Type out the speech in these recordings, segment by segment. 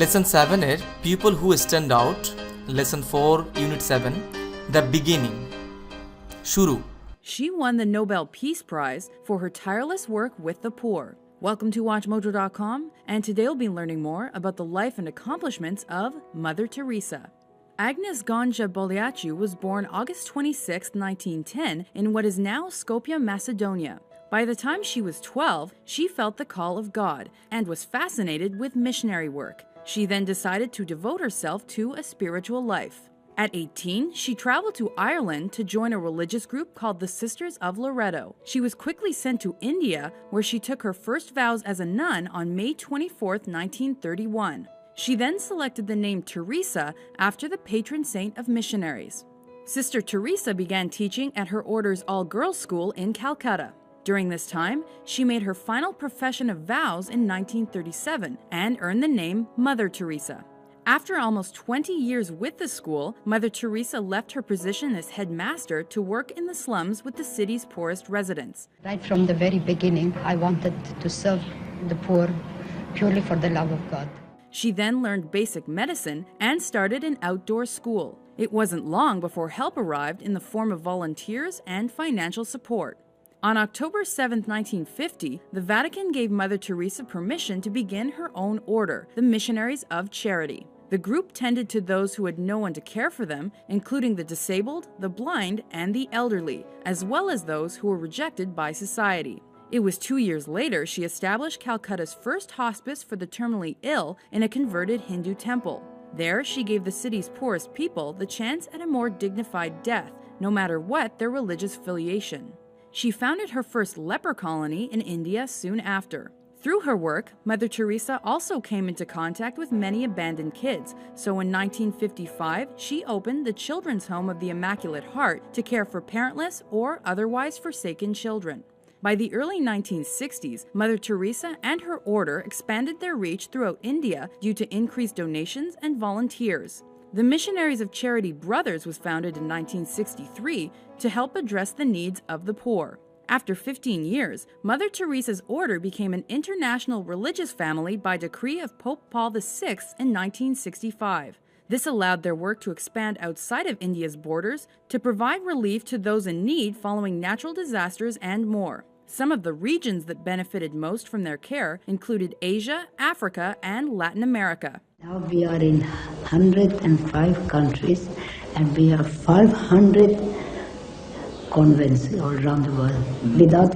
Lesson সেভেনের people who stand out lesson four unit seven the beginning শুরু She won the Nobel Peace Prize for her tireless work with the poor. Welcome to WatchMojo.com, and today we'll be learning more about the life and accomplishments of Mother Teresa. Agnes Ganja Boliacu was born August 26, 1910, in what is now Skopje, Macedonia. By the time she was 12, she felt the call of God and was fascinated with missionary work. She then decided to devote herself to a spiritual life. At 18, she traveled to Ireland to join a religious group called the Sisters of Loretto. She was quickly sent to India, where she took her first vows as a nun on May 24, 1931. She then selected the name Teresa after the patron saint of missionaries. Sister Teresa began teaching at her order's all girls school in Calcutta. During this time, she made her final profession of vows in 1937 and earned the name Mother Teresa. After almost 20 years with the school, Mother Teresa left her position as headmaster to work in the slums with the city's poorest residents. Right from the very beginning, I wanted to serve the poor purely for the love of God. She then learned basic medicine and started an outdoor school. It wasn't long before help arrived in the form of volunteers and financial support. On October 7, 1950, the Vatican gave Mother Teresa permission to begin her own order, the Missionaries of Charity. The group tended to those who had no one to care for them, including the disabled, the blind, and the elderly, as well as those who were rejected by society. It was two years later she established Calcutta's first hospice for the terminally ill in a converted Hindu temple. There, she gave the city's poorest people the chance at a more dignified death, no matter what their religious affiliation. She founded her first leper colony in India soon after. Through her work, Mother Teresa also came into contact with many abandoned kids, so in 1955 she opened the Children's Home of the Immaculate Heart to care for parentless or otherwise forsaken children. By the early 1960s, Mother Teresa and her order expanded their reach throughout India due to increased donations and volunteers. The Missionaries of Charity Brothers was founded in 1963 to help address the needs of the poor. After 15 years, Mother Teresa's order became an international religious family by decree of Pope Paul VI in 1965. This allowed their work to expand outside of India's borders to provide relief to those in need following natural disasters and more. Some of the regions that benefited most from their care included Asia, Africa, and Latin America. Now we are in 105 countries and we have 500 convents all around the world hmm. without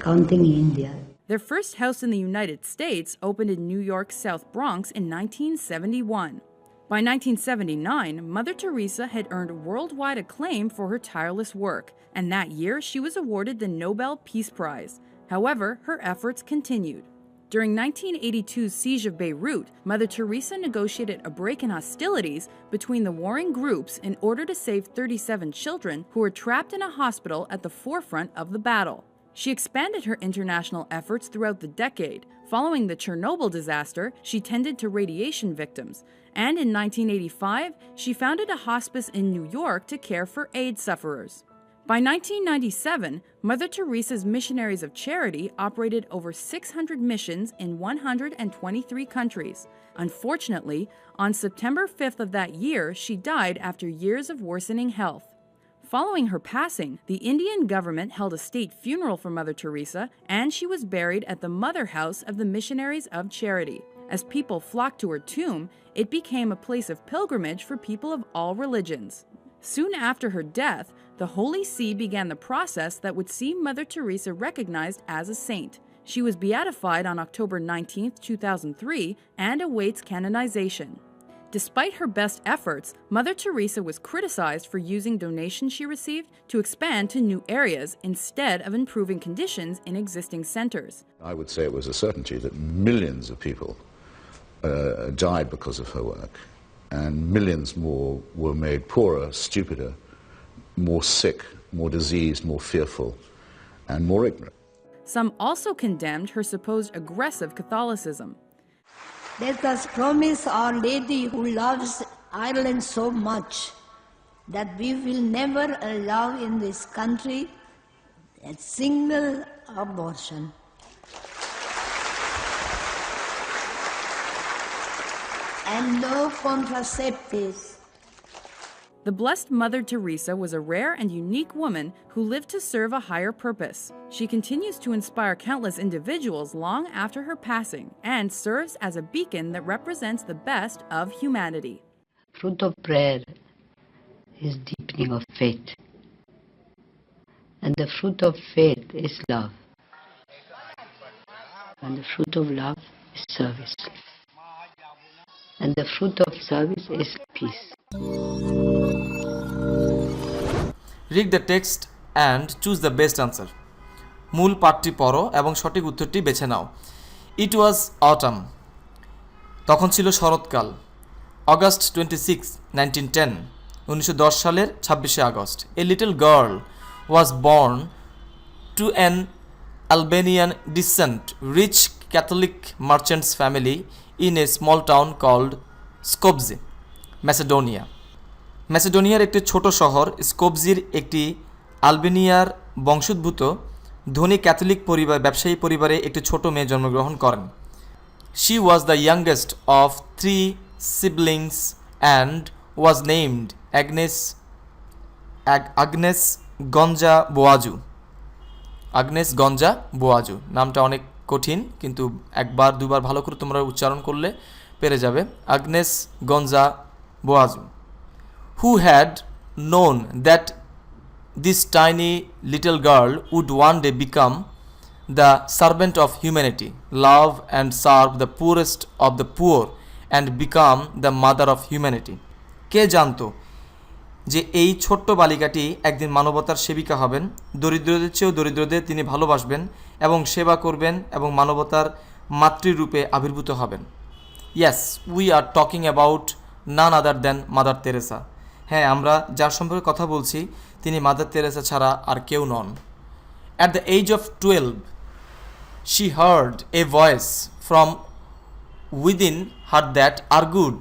counting India. Their first house in the United States opened in New York's South Bronx in 1971. By 1979, Mother Teresa had earned worldwide acclaim for her tireless work, and that year she was awarded the Nobel Peace Prize. However, her efforts continued. During 1982's siege of Beirut, Mother Teresa negotiated a break in hostilities between the warring groups in order to save 37 children who were trapped in a hospital at the forefront of the battle. She expanded her international efforts throughout the decade. Following the Chernobyl disaster, she tended to radiation victims. And in 1985, she founded a hospice in New York to care for AIDS sufferers. By 1997, Mother Teresa's Missionaries of Charity operated over 600 missions in 123 countries. Unfortunately, on September 5th of that year, she died after years of worsening health. Following her passing, the Indian government held a state funeral for Mother Teresa, and she was buried at the Mother House of the Missionaries of Charity. As people flocked to her tomb, it became a place of pilgrimage for people of all religions. Soon after her death, the Holy See began the process that would see Mother Teresa recognized as a saint. She was beatified on October 19, 2003, and awaits canonization. Despite her best efforts, Mother Teresa was criticized for using donations she received to expand to new areas instead of improving conditions in existing centers. I would say it was a certainty that millions of people uh, died because of her work, and millions more were made poorer, stupider, more sick, more diseased, more fearful, and more ignorant. Some also condemned her supposed aggressive Catholicism. Let us promise Our Lady who loves Ireland so much that we will never allow in this country a single abortion. And no contraceptives. The Blessed Mother Teresa was a rare and unique woman who lived to serve a higher purpose. She continues to inspire countless individuals long after her passing and serves as a beacon that represents the best of humanity. Fruit of prayer is deepening of faith. And the fruit of faith is love. And the fruit of love is service. And the fruit of service is peace. Read the text and choose the best answer মূল পাঠটি পড়ো এবং সঠিক উত্তরটি বেছে নাও। ইট ওয়াজ autumn তখন ছিল শরৎকাল। August twenty six nineteen ten উনিশশো দশ সালের ছাব্বিশে August. A little girl was born to an Albanian descent rich Catholic merchants family in a small town called Skopje Macedonia ম্যাসেডোনিয়ার একটি ছোট শহর স্কোবজির একটি আলবেনিয়ার বংশোদ্ভূত, ধনী ক্যাথলিক পরিবার, ব্যবসায়ী পরিবারে একটি ছোট মেয়ে জন্মগ্রহণ করেন। She was the youngest of three siblings and was named Agnes Agnes Gonxha Bojaxhiu Agnes Gonxha Bojaxhiu নামটা অনেক কঠিন, কিন্তু একবার দুবার ভালো করে তোমরা উচ্চারণ করলে পেরে যাবে। Agnes Gonxha Bojaxhiu who had known that this tiny little girl would one day become the servant of humanity love and serve the poorest of the poor and become the mother of humanity কে জানতো যে এই ছোট্ট বালিকাটি একদিন মানবতার সেবিকা হবেন? দরিদ্রদের চেয়েও দরিদ্রদের তিনি ভালোবাসবেন। এবং সেবা করবেন এবং মানবতার মাতৃরূপে আবির্ভূত হবেন। Yes we are talking about none other than Mother Teresa হ্যাঁ আমরা যার সম্পর্কে কথা বলছি, তিনি মাদার তেরেসা ছাড়া আর কেউ নন। At the age of twelve she a voice from within within that urged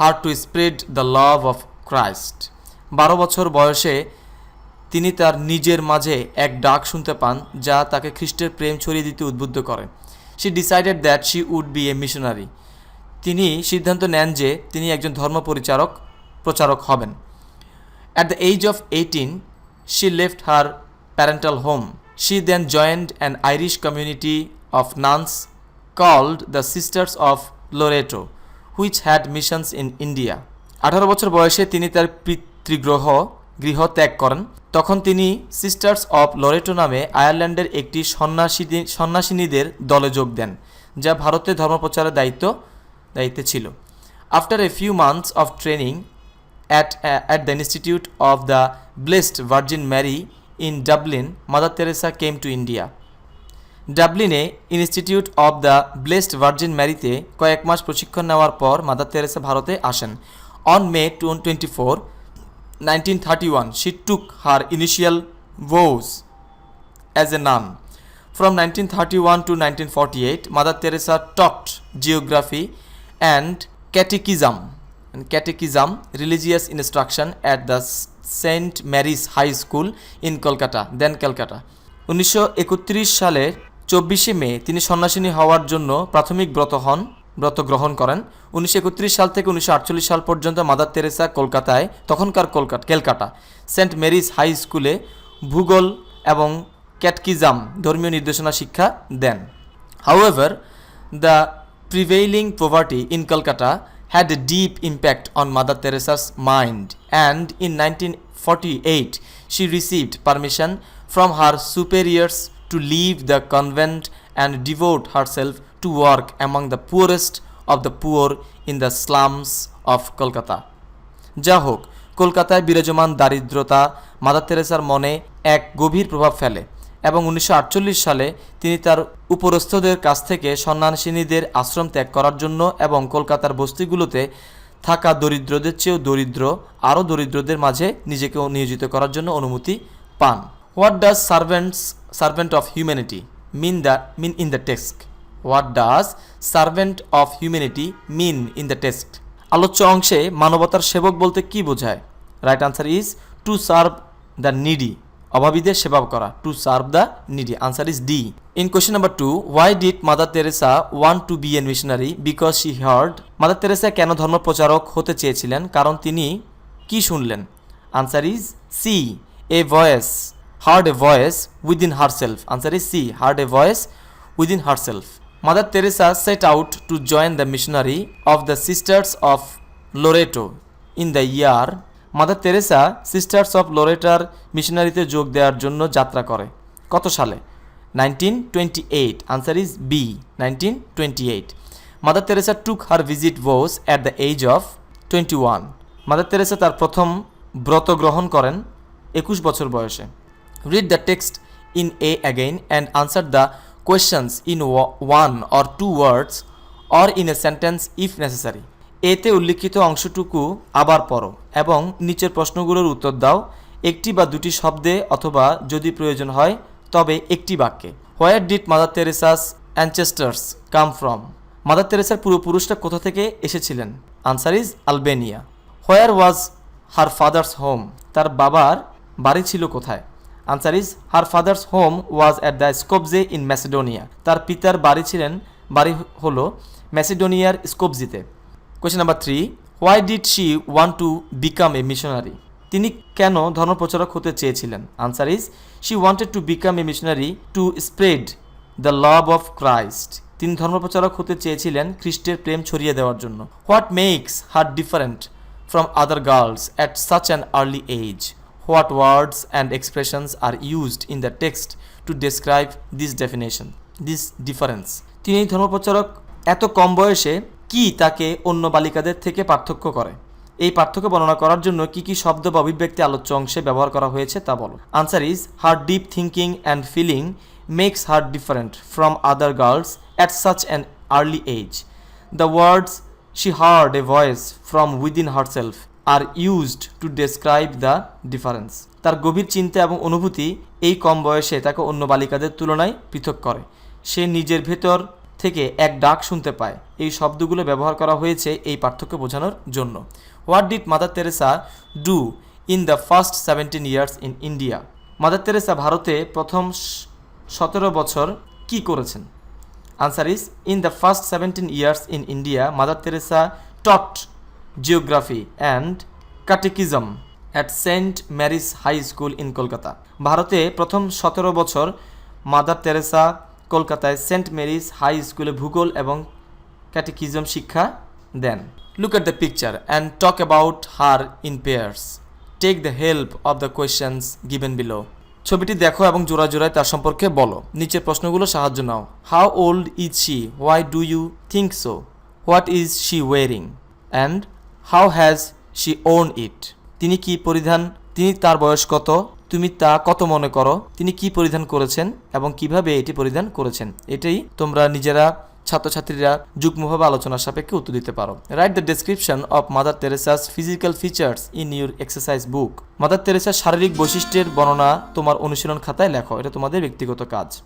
her to spread the love of Christ বারো বছর বয়সে তিনি তার নিজের মাঝে এক ডাক শুনতে পান যা তাকে খ্রিস্টের প্রেম ছড়িয়ে দিতে উদ্বুদ্ধ করে। She decided that she would be a missionary তিনি সিদ্ধান্ত নেন যে তিনি একজন ধর্ম পরিচারক প্রচারক হবেন। At the age of eighteen she left her parental home she then joined an Irish community of nuns called the Sisters of Loreto which had missions in India আঠারো বছর বয়সে তিনি তার পিতৃগ্রহ গৃহ ত্যাগ করেন। তখন তিনি সিস্টার্স অফ লরেটো নামে আয়ারল্যান্ডের একটি সন্ন্যাসী সন্ন্যাসিনীদের দলে যোগ দেন যা ভারতে ধর্মপ্রচারের দায়িত্ব দায়িত্বে ছিল। After a few months of training at, at the institute Institute the the Virgin Mary in Dublin Mother Teresa Teresa to India ডাবলিনে institute of the Blessed Virgin ম্যারিতে কয়েক মাস প্রশিক্ষণ নেওয়ার পর মাদার তেরেসা ভারতে আসেন। On May two twenty four nineteen thirty one she took her initial vows as a nun. From 1931 to 1948, Mother Teresa taught geography and catechism, and catechism, religious instruction at the St. Mary's High School in Kolkata, then Calcutta. উনিশশো একত্রিশ সালের চব্বিশে মে তিনি সন্ন্যাসিনী হওয়ার জন্য প্রাথমিক ব্রত হন ব্রত গ্রহণ করেন। উনিশশো একত্রিশ সাল থেকে উনিশশো আটচল্লিশ সাল পর্যন্ত মাদার তেরেসা কলকাতায়, তখনকার Kolkata Calcutta Saint Mary's high স্কুলে ভূগোল এবং ক্যাটকিজাম ধর্মীয় নির্দেশনা শিক্ষা দেন। However the prevailing poverty in Kolkata had deep impact on Mother Teresa's mind and in nineteen forty eight she received permission from her superiors to leave the convent and devote her self to work among the poorest of the poor in the slums of Kolkata. যা হোক কলকাতায় বিরাজমান দারিদ্রতা mother তেরেসার মনে এক গভীর প্রভাব ফেলে এবং উনিশশো আটচল্লিশ সালে তিনি তার উপরস্থদের কাছ থেকে সন্ন্যাসিনীদের আশ্রম ত্যাগ করার জন্য এবং কলকাতার বস্তিগুলোতে থাকা দরিদ্রদের চেয়েও দরিদ্র, আরও দরিদ্রদের মাঝে নিজেকে নিয়োজিত করার জন্য অনুমতি পান what does servants servant of humanity mean the mean in the text what does servant of humanity mean in the text আলোচ্য অংশে মানবতার সেবক বলতে কি বোঝায়? Right answer is to serve the needy অভাবীদের সেবা করা। To serve the needy answer is D in question number two why did Mother Teresa want to be an missionary because she heard Mother Teresa কেন ধর্ম প্রচারক হতে চেয়েছিলেন? কারণ তিনি কি শুনলেন? Answer is C a voice heard a voice within herself answer is C heard a voice within herself Mother Teresa set out to join the missionary of the Sisters of Loreto in the year Mother Teresa Sisters of লোরেটার মিশনারিতে যোগ দেওয়ার জন্য যাত্রা করে। কত সালে? Nineteen twenty eight answer is B nineteen twenty eight Mother Teresa took her visit vows at the age of twenty one Mother Teresa তার প্রথম ব্রত গ্রহণ করেন একুশ বছর বয়সে। Read the text in a again and answer the questions in one or two words or in a sentence if necessary এতে উল্লিখিত অংশটুকু আবার পড়ো এবং নিচের প্রশ্নগুলোর উত্তর দাও। একটি বা দুটি শব্দে অথবা যদি প্রয়োজন হয়, তবে একটি বাক্যে। Where did Mother Teresa's ancestors come from Mother তেরেসার পূর্বপুরুষরা কোথা থেকে এসেছিলেন? Answer is Albania where was her father's home তার বাবার বাড়ি ছিল কোথায়? Answer is her father's home was at the Skopje in Macedonia তার পিতার বাড়ি ছিলেন, বাড়ি হলো ম্যাসিডোনিয়ার স্কোপজিতে question number three why did she want to become a missionary তিনি কেন ধর্মপ্রচারক হতে চেয়েছিলেন? Answer is she wanted to become a missionary to spread the love of Christ তিনি ধর্মপ্রচারক হতে চেয়েছিলেন খ্রিস্টের প্রেম ছড়িয়ে দেওয়ার জন্য। What makes her different from other girls at such an early age? What words and expressions are used in the text to describe this definition, this difference? তিনি ধর্মপ্রচারক এত কম বয়সে কি তাকে অন্য বালিকাদের থেকে পার্থক্য করে? এই পার্থক্য বর্ণনা করার জন্য কি কি শব্দ বা অভিব্যক্তি আলোচ্য অংশে ব্যবহার করা হয়েছে তা বলো। Answer is her deep thinking and feeling makes her different from other girls at such an early age The words she heard a voice from within herself are used to describe the difference তার গভীর চিন্তা এবং অনুভূতি এই কম বয়সে তাকে অন্য বালিকাদের তুলনায় পৃথক করে। সে নিজের ভেতর থেকে এক ডাক শুনতে পায়। এই শব্দগুলো ব্যবহার করা হয়েছে এই পার্থক্য বোঝানোর জন্য। What did Mother Teresa do in the first seventeen years in India mother Teresa ভারতে প্রথম সতেরো বছর কি করেছেন? Answer is In the first 17 years in India, Mother Teresa taught geography and catechism at Saint Mary's high school in Kolkata. ভারতে প্রথম সতেরো বছর মাদার তেরেসা কলকাতায় সেন্ট মেরিজ হাই স্কুলে ভূগোল এবং ক্যাটেকিজম শিক্ষা দেন। Look at the picture and talk about her in pairs take the help of the questions given below ছবিটি দেখো এবং জোড়া জোড়ায় তার সম্পর্কে বলো। নিচের প্রশ্নগুলো সাহায্য নাও। How old is she why do you think so what is she wearing and how has she worn it তিনি কি পরিধান, তিনি তার বয়স কত? তুমি তা কত মনে করো? তিনি কি পরিধান করেছেন এবং কীভাবে এটি পরিধান করেছেন? এটাই তোমরা নিজেরা ছাত্রছাত্রীরা যুগ্মভাবে আলোচনার সাপেক্ষে উত্তর দিতে পারো। Write the description of Mother Teresa's physical features in your exercise book Mother তেরেসার শারীরিক বৈশিষ্ট্যের বর্ণনা তোমার অনুশীলন খাতায় লেখো। এটা তোমাদের ব্যক্তিগত কাজ।